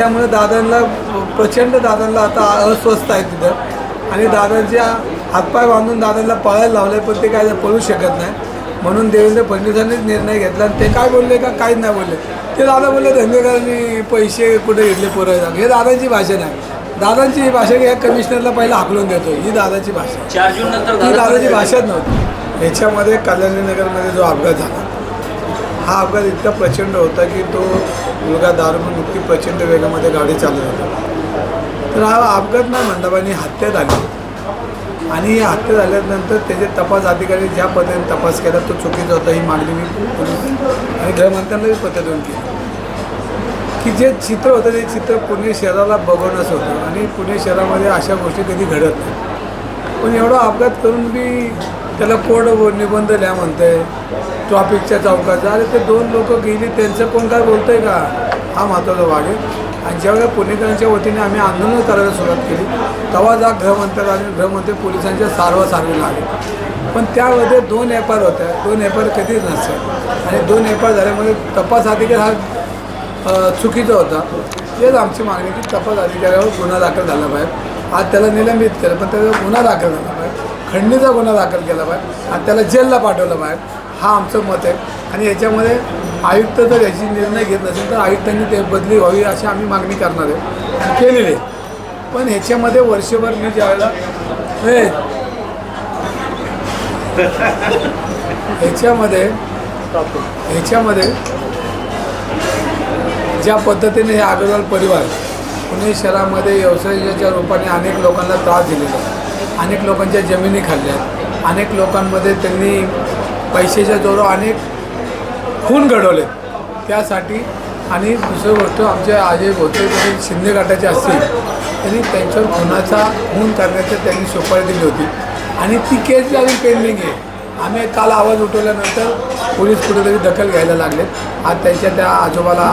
त्यामुळे दादांना प्रचंड दादांना आता अस्वस्थ आहे तिथं. आणि दादांच्या हातपाय बांधून दादांना पळायला लावले पण ते काय पळू शकत नाही. म्हणून देवेंद्र फडणवीसांनीच निर्णय घेतला आणि ते काय बोलले का काहीच नाही बोलले. ते दादा बोलले धंदेकरांनी पैसे कुठे घेतले पोरं हे दादांची भाषा नाही. दादांची ही भाषा या कमिशनरला पहिला हाकलून देतो ही दादाची भाषा. ही दादाची दादा भाषाच नव्हती. याच्यामध्ये कल्याणीनगरमध्ये जो अपघात झाला हा अपघात इतका प्रचंड होता की तो मुलगा दारूमून इतकी प्रचंड वेगामध्ये गाडी चालत होता. तर हा अपघात नाही मंडपाने हत्या झाली. आणि ही हत्या झाल्यानंतर त्याचे तपास अधिकारी ज्या पद्धतीने तपास केला तो चुकीचा होता ही मागणी मी आणि गृहमंत्र्यांनाही पत्र देऊन केली. की जे चित्र होतं ते चित्र पुणे शहराला बघवणंच होतं. आणि पुणे शहरामध्ये अशा गोष्टी कधी घडत नाही. पण एवढा अपघात करून बी त्याला कोड निबंध लिहा म्हणतंय. ट्रॉफिकच्या चौकाचा. अरे ते दोन लोक गेली त्यांचं कोण काय बोलतंय का? हा महत्त्वाचा भाग आहे. आणि ज्यावेळेला पुणेकरांच्या वतीने आम्ही आंदोलन करायला सुरुवात केली तेव्हा जा गृहमंत्री आणि गृहमंत्री पोलिसांच्या सारवा सारवी लागले पण त्यामध्ये दोन एफ आर होत्या. दोन एफ आर कधीच नसतात. आणि दोन एफ आर झाल्यामुळे तपास अधिकारी हा चुकीचा होता. तेच आमची मागणी की तपास अधिकाऱ्यावर गुन्हा दाखल झाला पाहिजे. आज त्याला निलंबित केलं पण त्याचा गुन्हा दाखल झाला खंडणीचा गुन्हा दाखल केला पाहिजे आणि त्याला जेलला पाठवलं पाहिजे हा आमचं मत आहे. आणि याच्यामध्ये आयुक्त जर याची निर्णय घेत नसेल तर आयुक्तांनी ते बदली व्हावी अशी आम्ही मागणी करणार आहे. केलेली आहे. पण ह्याच्यामध्ये वर्षभर मी ज्यावेळेला ह्याच्यामध्ये ह्याच्यामध्ये ज्या पद्धतीने हे अग्रवाल परिवार पुणे शहरामध्ये व्यवसायाच्या रूपाने अनेक लोकांना त्रास दिलेला आहे. अनेक लोकांच्या जमिनी खाल्ल्या. आहेत अनेक लोकांमध्ये त्यांनी पैशाच्या जोरावर अनेक खून घडवले. त्यासाठी आणि दुसरी गोष्ट आमचे आजे होते जरी शिंदे गटाचे असतील त्यांनी त्यांच्यावर खुनाचा खून करण्याची त्यांनी सुपारी दिली होती. आणि ती केस अजून पेंडिंग आहे. आम्ही काल आवाज उठवल्यानंतर पोलीस कुठेतरी दखल घ्यायला लागलेत आज त्यांच्या त्या आजोबाला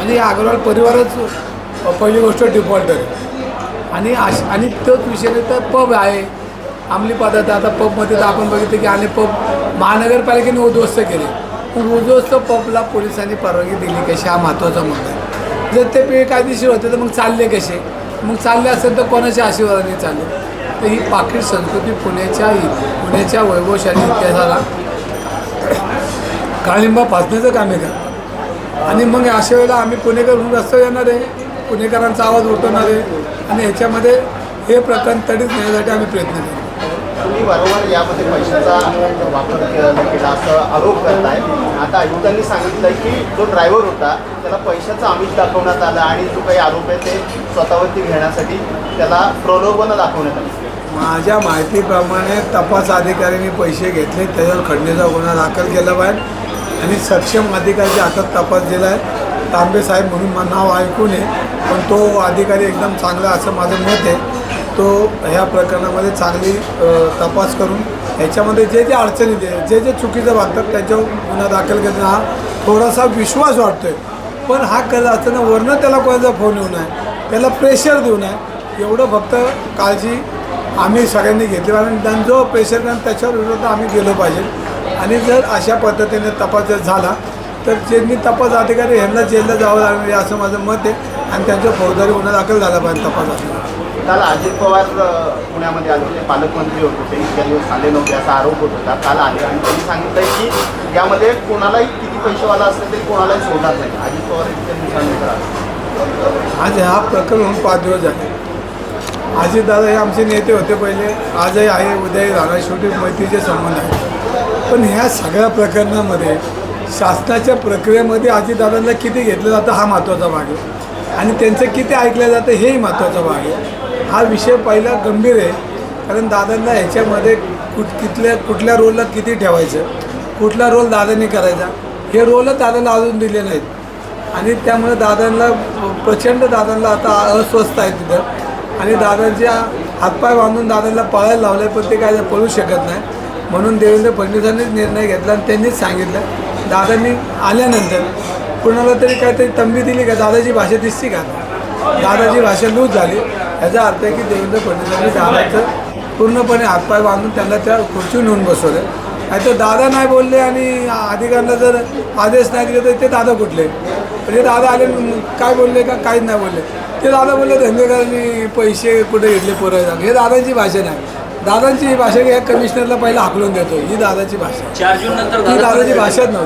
आणि अग्रवाल परिवारच पहिली गोष्ट डिफॉल्टर आहे. आणि अश आणि तोच विषय तर पब आहे. अंमली पदार्थ आता पबमध्ये तर आपण बघितलं की आणि पब महानगरपालिकेने उद्ध्वस्त केले. पण उद्ध्वस्त पबला पोलिसांनी परवानगी दिली कशी हा महत्त्वाचा मुद्दा आहे. जर ते पे कायदेशीर होते तर मग चालले कसे? मग चालले असेल तर कोणाच्या आशीर्वादाने चालले तर ही पाकिट संस्कृती पुण्याच्या पुण्याच्या वैभवशाली इतिहासाला काळिंबा फासण्याचं काम आहे का? आणि मग अशा वेळेला आम्ही पुणेकर म्हणून रस्ता येणार आहे. पुणेकरांचा आवाज उठवणार आहे आणि ह्याच्यामध्ये हे प्रकरण तडीत नेण्यासाठी आम्ही प्रयत्न करू तुम्ही वारंवार यामध्ये पैशाचा वापर केला केला असं आरोप करताय. आता आयुक्तांनी सांगितलं की जो ड्रायव्हर होता त्याला पैशाचं आमिष दाखवण्यात आलं आणि जो काही आरोप आहे ते स्वतःवरती घेण्यासाठी त्याला प्रलोभनं दाखवण्यात आली. माझ्या माहितीप्रमाणे तपास अधिकाऱ्यांनी पैसे घेतले त्याच्यावर खंडणीचा गुन्हा दाखल केला पाहिजे आणि सक्षम अधिकाऱ्याच्या हातात तपास दिला आहे तांबे साहेब म्हणून नाव ऐकून आहे पण तो अधिकारी एकदम चांगला असं माझं मत आहे. तो ह्या प्रकरणामध्ये चांगली तपास करून ह्याच्यामध्ये जे जे अडचणी दे जे जे चुकीचं वागतात त्याच्यावर गुन्हा दाखल करणं हा थोडासा विश्वास वाटतोय. पण हा करत असताना वरनं त्याला कोणाचा फोन येऊ नये त्याला प्रेशर देऊ नये एवढं फक्त काळजी आम्ही सगळ्यांनी घेतली आणि जो प्रेशर त्याच्यावर विरोधात आम्ही गेलो पाहिजे. आणि जर अशा पद्धतीने तपास जर झाला तर ज्यांनी तपास अधिकारी ह्यांना जेलला जावं लागणार आहे असं माझं मत आहे. आणि त्यांचा फौजदारी गुन्हा दाखल झाला पाहिजे तपास अधिकारी. काल अजित पवार पुण्यामध्ये आले होते पालकमंत्री होते ते इतक्या दिवस आले नव्हते असा आरोप होत होता. काल आले आणि त्यांनी सांगितलं की यामध्ये कोणालाही किती पैसेवाला असले तरी कोणालाही सोडणार नाही. अजित पवार दिवसानंतर आले. आज हा प्रकरण होऊन पाच दिवस झाले. अजितदादा हे आमचे नेते होते पहिले. आजही आहे उद्याही राहणार. शेवटी मैत्रीचे संबंध आहेत. पण ह्या सगळ्या प्रकरणामध्ये शासनाच्या प्रक्रियेमध्ये अजितदादांना किती घेतलं जातं हा महत्त्वाचा भाग आहे. आणि त्यांचं किती ऐकलं जातं हेही महत्त्वाचा भाग आहे. हा विषय पहिला गंभीर आहे कारण दादांना ह्याच्यामध्ये कुठ कितल्या कुठल्या रोलला किती ठेवायचं कुठला रोल दादांनी करायचा हे रोलच दादांना अजून दिले नाहीत. आणि त्यामुळे दादांना प्रचंड दादांना आता अस्वस्थ आहे तिथं. आणि दादांच्या हातपाय बांधून दादांना पळायला लावलं पण ते काय पळू शकत नाही. म्हणून देवेंद्र फडणवीसांनीच निर्णय घेतला आणि त्यांनीच सांगितलं दादांनी आल्यानंतर कुणाला तरी काहीतरी तंबी दिली का दादाची भाषा दिसती का? दादाची भाषा लूज झाली. याचा अर्थ आहे की देवेंद्र फडणवीसांनी दादाचं पूर्णपणे हातपाय बांधून त्यांना त्या खुर्चीवर नेऊन बसवलं. नाही तर दादा नाही बोलले आणि अधिकाऱ्यांना जर आदेश नाही दिले तर ते दादा कुठले? म्हणजे दादा आले काय बोलले का काहीच नाही बोलले. ते दादा बोलले धंदेकरांनी पैसे कुठे घेतले पोरं हे दादांची भाषा नाही. दादांची ही भाषा की या कमिशनरला पहिला हाकलून देतो ही दादाची भाषा. ही दादाची दादा भाषाच नव्हती.